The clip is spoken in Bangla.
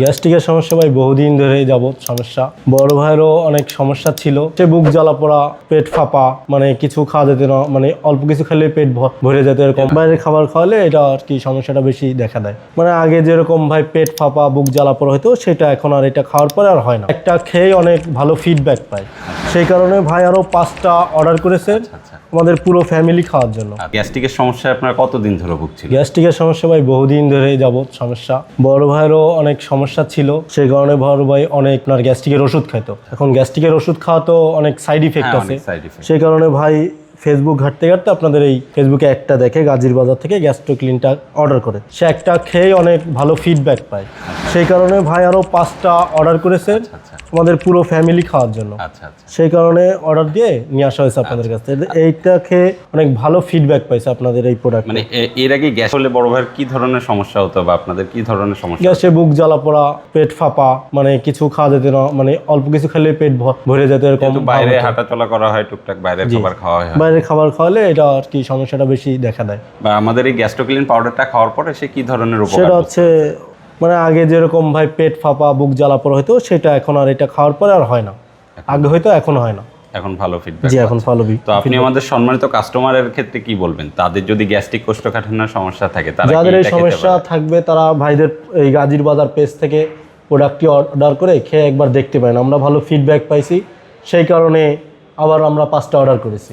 গ্যাস্ট্রিকের সমস্যা ভাই বহুদিন ধরে যাবত সমস্যা। বড় ভাইয়েরও অনেক সমস্যা ছিল। সে বুক জ্বালা পোড়া পেট ফাঁপা মানে কিছু খাওয়া যেত না মানে অল্প কিছু খেলে পেট ভরে যেত এরকম। বাইরের খাবার খাওয়ালে এটা আর কি সমস্যাটা বেশি দেখা দেয়। মানে আগে যেরকম ভাই পেট ফাঁপা বুক জ্বালা পোড়া হতো সেটা এখন আর এটা খাওয়ার পরে আর হয় না। একটা খেয়ে অনেক ভালো ফিডব্যাক পায়। সেই কারণে ভাই আরও পাঁচটা অর্ডার করেছেন আচ্ছা আমাদের পুরো ফ্যামিলি খাওয়ার জন্য। গ্যাস্ট্রিকের সমস্যায় আপনার কতদিন ধরে ভুগছিল গ্যাস্ট্রিকের সমস্যা ভাই বহুদিন ধরে যাবত সমস্যা। বড় ভাইয়েরও অনেক সমস্যা ছিল সেই কারণে বড় ভাই অনেক আপনার গ্যাস্ট্রিকের ওষুধ খেত এখন গ্যাস্ট্রিকের ওষুধ খাওয়া তো অনেক সাইড ইফেক্ট হ্যাঁ, আছে side effect। সেই কারণে ভাই ফেসবুক ঘাটতে ঘাটতে আপনাদের এই ফেসবুকে একটা দেখে গাজীর বাজার থেকে গ্যাস্ট্রো ক্লিনটা অর্ডার করে। সে একটা খেয়ে অনেক ভালো ফিডব্যাক পায়। সেই কারণে ভাই আরও পাঁচটা অর্ডার করেছেন আচ্ছা আমাদের পুরো ফ্যামিলি খাওয়ার জন্য। আচ্ছা আচ্ছা। সেই কারণে অর্ডার দিয়ে নিয়ে আসা হয়েছে আপনাদের কাছ থেকে। এইটা খেয়ে অনেক ভালো ফিডব্যাক পাইছে আপনাদের এই প্রোডাক্ট মানে এর আগে গ্যাস হলে বড় ভাইয়ের কি ধরনের সমস্যা হতো বা আপনাদের কি ধরনের সমস্যা গ্যাসে বুক জ্বালা পোড়া পেট ফাঁপা মানে কিছু খাওয়া যেত না মানে অল্প কিছু খেলে পেট ভরে যেত এরকম বাইরে হাঁটা চলা করা হয় টুকটাক বাইরে খাবার খাওয়া হয়। বাইরের খাবার খাওয়ালে এটা আর কি সমস্যাটা বেশি দেখা দেয়। বা আমাদের এই গ্যাস্ট্রোক্লিন পাউডারটা খাওয়ার পরে সে কি ধরনের উপকার সেটা হচ্ছে মানে আগে যেরকম ভাই পেট ফাঁপা বুক জ্বালা পোড়া হতো সেটা এখন আর এটা খাওয়ার পরে আর হয় না। আগে হয়তো এখন হয় না। এখন ভালো ফিডব্যাক জি এখন বি তো আপনি আমাদের সম্মানিত কাস্টমারের ক্ষেত্রে কি বলবেন? তাদের যদি গ্যাস্ট্রিক কোষ্ঠকাঠিন্যের সমস্যা থাকে তারা যাদের এই সমস্যা থাকবে তারা ভাইদের এই গাজীর বাজার পেজ থেকে প্রোডাক্টটি অর্ডার করে খেয়ে একবার দেখতে পারেন। আমরা ভালো ফিডব্যাক পাইছি সেই কারণে আবার আমরা পাঁচটা অর্ডার করেছি।